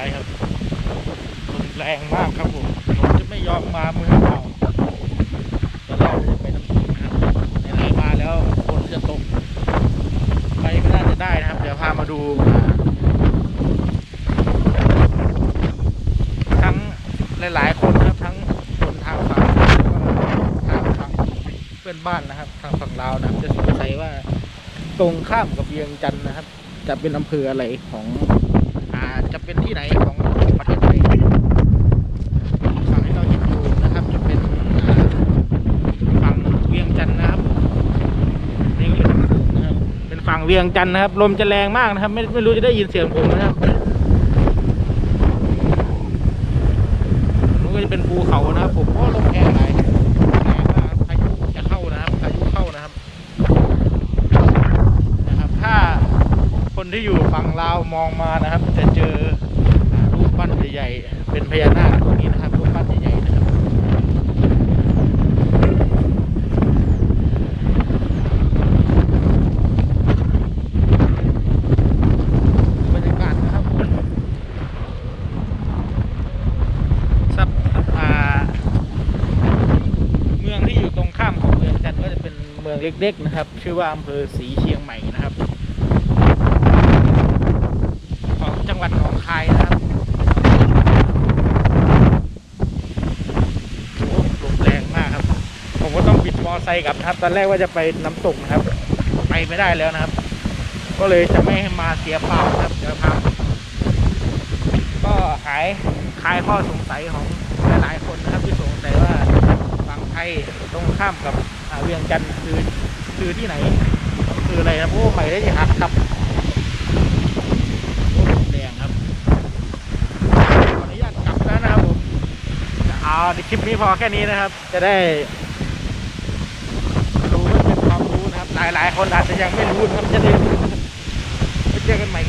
ายครับลมแรงมากครับผมผมจะไม่ยอมมามือเปล่าตอนแรกจะไปน้ำตกนะครับไหนมาแล้วฝนจะตก ไปไม่น่าจะได้นะครับ เดี๋ยวพามาดูทั้งหลาย ๆ คนนะครับทั้งคนทางฝั่งทางฝั่งเพื่อนบ้านนะครับ ทางฝั่งลาวนะครับจะสงสัยว่าตรงข้ามกับเวียงจันทร์นะครับ จะเป็นอำเภออะไรของ จะเป็นที่ไหนของประเทศไทยฝั่งที่เราเห็นอยู่นะครับ จะเป็นฝั่งเวียงจันทร์นะครับนี่ก็เป็นนะครับ เป็นฝั่งเวียงจันทร์นะครับ ลมจะแรงมากนะครับ ไม่ไม่รู้จะได้ยินเสียงผมนะครับมันก็จะเป็นภูเขานะครับผมโอ้ลมแรงไหลแรงมากพายุจะเข้านะครับพายุเข้านะครับนะครับ ถ้า คนที่อยู่ฝั่งลาวมองมานะครับ จะเจอรูปปั้นใหญ่ๆเป็นพญานาคตรงนี้นะครับรูปปั้นใหญ่ๆนะครับบรรยากาศนะครับสับเมืองที่อยู่ตรงข้ามของเมืองจันทร์ก็จะเป็นเมืองเล็ก ๆ นะครับ ชื่อว่าอำเภอศรีเชียงใหม่นะครับ ของจังหวัดหนองคายนะครับโอ้ลมแรงมากครับ ผมก็ต้องบิดมอ ไซค์กลับนะครับ ตอนแรกว่าจะไปน้ำตกนะครับ ไปไม่ได้แล้วนะครับ ก็เลยจะไม่ให้มาเสียเปล่านะครับเดี๋ยวพาก็หายคลายข้อสงสัยของหลายๆคนนะครับ ที่สงสัยว่าฝั่งไทยตรงข้ามกับเวียงจันทร์คือคือที่ไหน คืออะไรนะโอ้ไปได้ยังหักครับโอ้ลมแรงครับขออนุญาตกลับแล้วนะครับผมเอาในคลิปนี้พอแค่นี้นะครับ จะได้ หลาย ๆ คนอาจจะยังไม่รู้นะครับจะได้ไปเจอกันใหม่